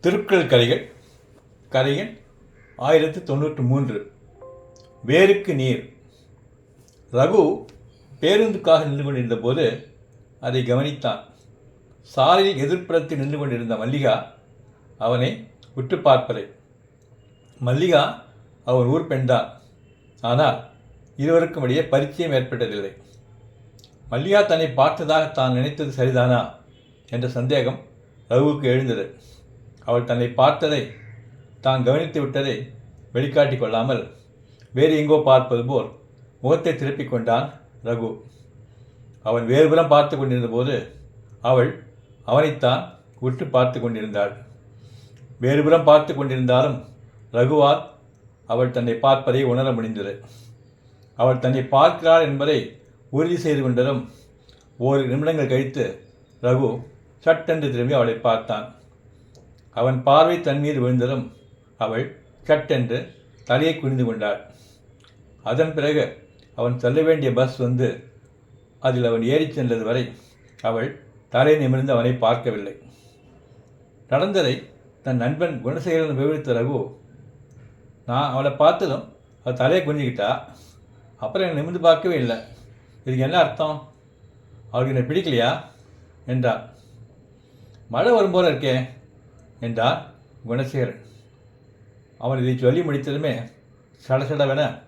திருக்குறள் கலைகள் கதையின் ஆயிரத்து தொண்ணூற்று மூன்று. வேருக்கு நீர். ரகு பேருந்துக்காக நின்று கொண்டிருந்த போது அதை கவனித்தான். சாலையில் எதிர்ப்புறத்தில் நின்று கொண்டிருந்த மல்லிகா அவனை உற்று பார்ப்பதை. மல்லிகா அவன் ஊர் பெண்தான் ஆனால் இருவருக்கும் இடையே பரிச்சயம் ஏற்பட்டதில்லை. மல்லிகா தன்னை பார்த்ததாக தான் நினைத்தது சரிதானா? என்ற சந்தேகம் ரகுவுக்கு எழுந்தது. அவள் தன்னை பார்த்ததை தான் கவனித்து விட்டதை வெளிக்காட்டி கொள்ளாமல் வேறு எங்கோ பார்ப்பது போல் முகத்தை திருப்பிக் கொண்டான் ரகு. அவன் வேறுபுறம் பார்த்து கொண்டிருந்த போது அவள் அவனைத்தான் உற்று பார்த்து கொண்டிருந்தாள். வேறுபுறம் பார்த்து கொண்டிருந்தாலும் ரகுவால் அவள் தன்னை பார்ப்பதை உணர முடிந்தது. அவள் தன்னை பார்க்கிறாள் என்பதை உறுதி செய்து கொண்டதும் ஓரிரு நிமிடங்கள் கழித்து ரகு சட்டென்று திரும்பி அவளை பார்த்தான். அவன் பார்வை தன் மீது விழுந்ததும் அவள் சட்டென்று தலையை குனிந்து கொண்டாள். அதன் பிறகு அவன் செல்ல வேண்டிய பஸ் வந்து அதில் அவன் ஏறிச் சென்றது வரை அவள் தலை நிமிர்ந்து அவனை பார்க்கவில்லை. நடந்ததை தன் நண்பன் குணசேகரன் விவரித்த ரகு நான் அவளை பார்த்ததும் அவள் தலையை குனிஞ்சிக்கிட்டா? அப்புறம் என்னை நிமிர்ந்து பார்க்கவே இல்லை. இதுக்கு என்ன அர்த்தம்? அவளுக்கு என்னை பிடிக்கலையா? என்றார் மழை வரும் இருக்கேன் என்றார் குணசேகரன். அவன் இதை சொல்லி முடித்ததுமே சடசடவென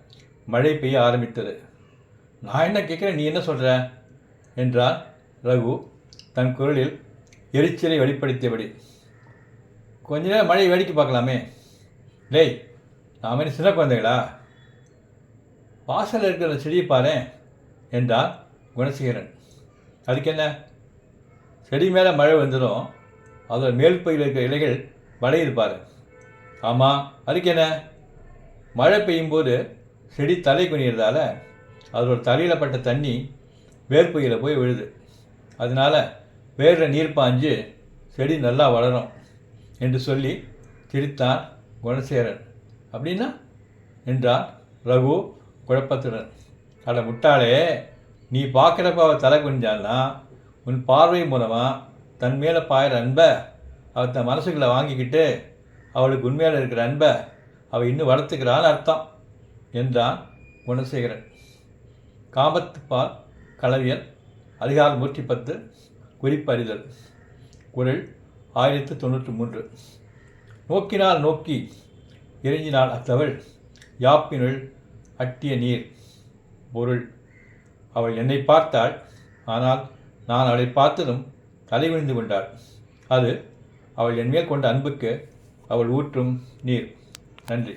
மழை பெய்ய ஆரம்பித்தது. நான் என்ன கேட்குறேன் நீ என்ன சொல்கிற என்றார் ரகு தன் குரலில் எரிச்சலை வெளிப்படுத்தியபடி. கொஞ்ச நேரம் மழை வேடிக்கை பார்க்கலாமே. டேய் நாம மாதிரி சின்ன குழந்தைகளா? வாசலில் இருக்கிற செடியை பாரு என்றார் குணசேகரன். அதுக்கு என்ன? செடி மேலே மழை வந்துடும் அதில் மேல் பகுதியில் இருக்கிற இலைகள் வளையுது பாரு ஆமாம் அதுக்கு என்ன? மழை பெய்யும்போது செடி தலை குனிகிறதால அதோட தலையில் பட்ட தண்ணி வேர்ப்பையில் போய் விழுது. அதனால் வேரில் நீர் பாஞ்சு செடி நல்லா வளரும் என்று சொல்லி சிரித்தான் குணசேரன் அப்படின்னா என்றான் ரகு குழப்பத்துடன். அட முட்டாளே நீ பார்க்குறப்ப அவள் தலை குனிஞ்சான்னா உன் பார்வை மூலமாக தன் மேலே பாயிற அன்பை அவள் தன் மனசுக்குள்ளே வாங்கிக்கிட்டு அவளுக்கு உண்மையில் இருக்கிற அன்பை அவள் இன்னும் வளர்த்துக்கிறான்னு அர்த்தம் என்றான் குணசேகரன். காமத்துப்பால் களவியல் அதிகாரம் நூற்றி பத்து குறிப்பறிதல். குரல் ஆயிரத்து தொண்ணூற்றி மூன்று. நோக்கினால் நோக்கி இறைஞ்சினால் அத்தவள் யாப்பினுள் அட்டிய நீர். பொருள் அவள் என்னை பார்த்தாள் ஆனால் நான் அவளை பார்த்ததும் தலைவிழுந்து கொண்டாள். அது அவள் என் மேல் கொண்ட அன்புக்கு அவள் ஊற்றும் நீர். நன்றி.